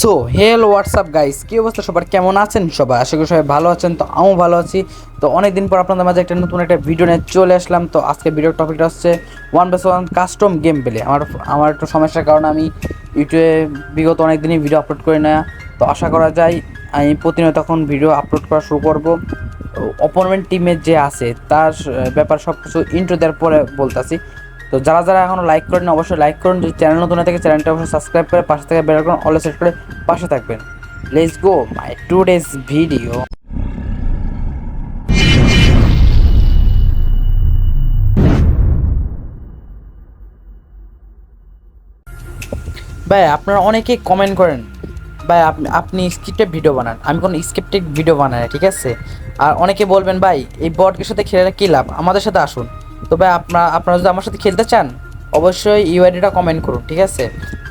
So hello WhatsApp guys কী অবস্থা? সবার কেমন আছেন? সবাই আশা করি সবাই ভালো আছেন। তো আমিও ভালো আছি। তো অনেক দিন পর আপনাদের মাঝে একটা নতুন একটা ভিডিও নিয়ে চলে আসলাম। তো আজকে ভিডিওর টপিকটা হচ্ছে one plus one custom game play আমার আমার একটু সমস্যার কারণে আমি ইউটিউবে বিগত অনেক দিনই ভিডিও আপলোড করি না। তো আশা করা যায়, আমি প্রতিনিয়ত তখন ভিডিও আপলোড করা শুরু করব। অপোনেন্ট টিমের যে আছে, তার ব্যাপার সব কিছু ইন্ট্রো দেওয়ার পরে বলতেছি। তো যারা যারা এখনও লাইক করেন অবশ্যই লাইক করুন। যদি চ্যানেল নতুন থাকে চ্যানেলটা অবশ্যই সাবস্ক্রাইব করে পাশে থেকে বেল করুন অলে সেট করে পাশে থাকবেন। Let's go my today's video ভাই, আপনারা অনেকে কমেন্ট করেন, ভাই, আপনি আপনি স্ক্রিপ্টেড ভিডিও বানান। আমি কোনো স্ক্রিপ্টেড ভিডিও বানাই ঠিক আছে? আর অনেকে বলবেন, ভাই, এই বটকের সাথে খেলে কী লাভ? আমাদের সাথে আসুন। তো ভাই আপনারা আপনারা যদি আমার সাথে খেলতে চান, অবশ্যই ইউআইডিটা কমেন্ট করুন, ঠিক আছে?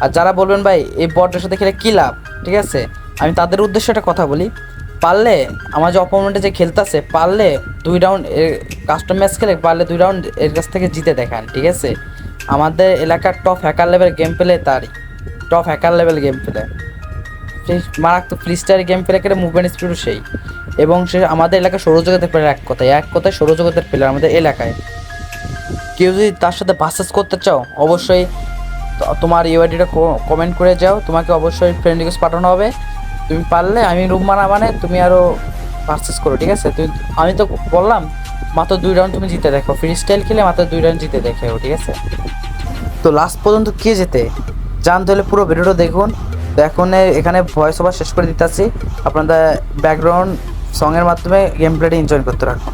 আর যারা বলবেন, ভাই, এই বটের সাথে খেলে কী লাভ? ঠিক আছে? আমি তাদের উদ্দেশ্যে একটা কথা বলি। পারলে আমার যে অপোনেন্টে যে খেলতেছে, পারলে দুই রাউন্ড কাস্টম ম্যাচ খেলে, পারলে দুই রাউন্ড এর কাছ থেকে জিতে দেখান, ঠিক আছে? আমাদের এলাকার top hacker level game play তারই। Top hacker level game play মারাত্মক ফ্রিস্টার গেম প্লে করে মুভমেন্ট স্পিডও সেই। এবং সে আমাদের এলাকায় সৌরজগতের প্লেয়ার এক কথায় এক কথায় সৌরজগতের প্লেয়ার আমাদের এলাকায়। কেউ যদি তার সাথে বাসেস করতে চাও, অবশ্যই তোমার ইউআইডিটা কমেন্ট করে যাও। তোমাকে অবশ্যই ফ্রেন্ড রিকোয়েস্ট পাঠানো হবে। তুমি পারলে আমি রুম মানা মানে তুমি আরও পারচেস করো, ঠিক আছে? তুমি আমি তো বললাম, মাত্র দুই রাউন্ড তুমি জিতে দেখো। ফ্রি স্টাইল খেলে মাত্র দুই রাউন্ড জিতে দেখো ঠিক আছে? তো লাস্ট পর্যন্ত কে যেতে জানতে হলে পুরো ভিডিওটা দেখুন। তো এখন এখানে ভয়েস ওভার শেষ করে দিতেছি। আপনাদের ব্যাকগ্রাউন্ড সঙের মাধ্যমে গেম প্লেটা এনজয় করতে রাখুন।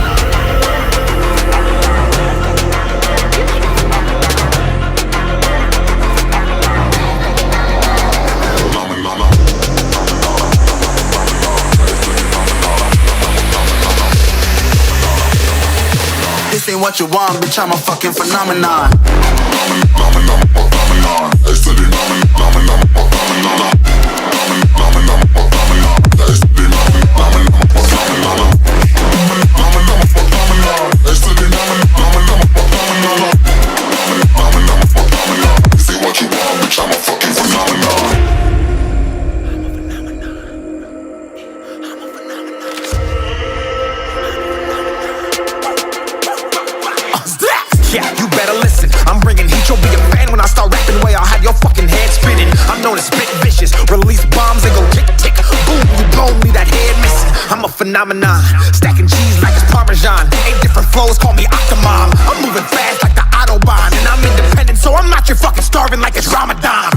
This ain't what you want, bitch, I'm a fucking phenomenon. Yeah, you better listen. I'm bringing heat. You'll be a fan when I start rapping. Way I'll have your fucking head spinning. I'm known as spit vicious. Release bombs and go tick tick. Boom, you blow me that head missing. I'm a phenomenon. Stacking cheese like it's parmesan. Eight different flows, call me Octomom. I'm moving fast like the Autobahn. And I'm independent, so I'm not your fucking starving like it's Ramadan.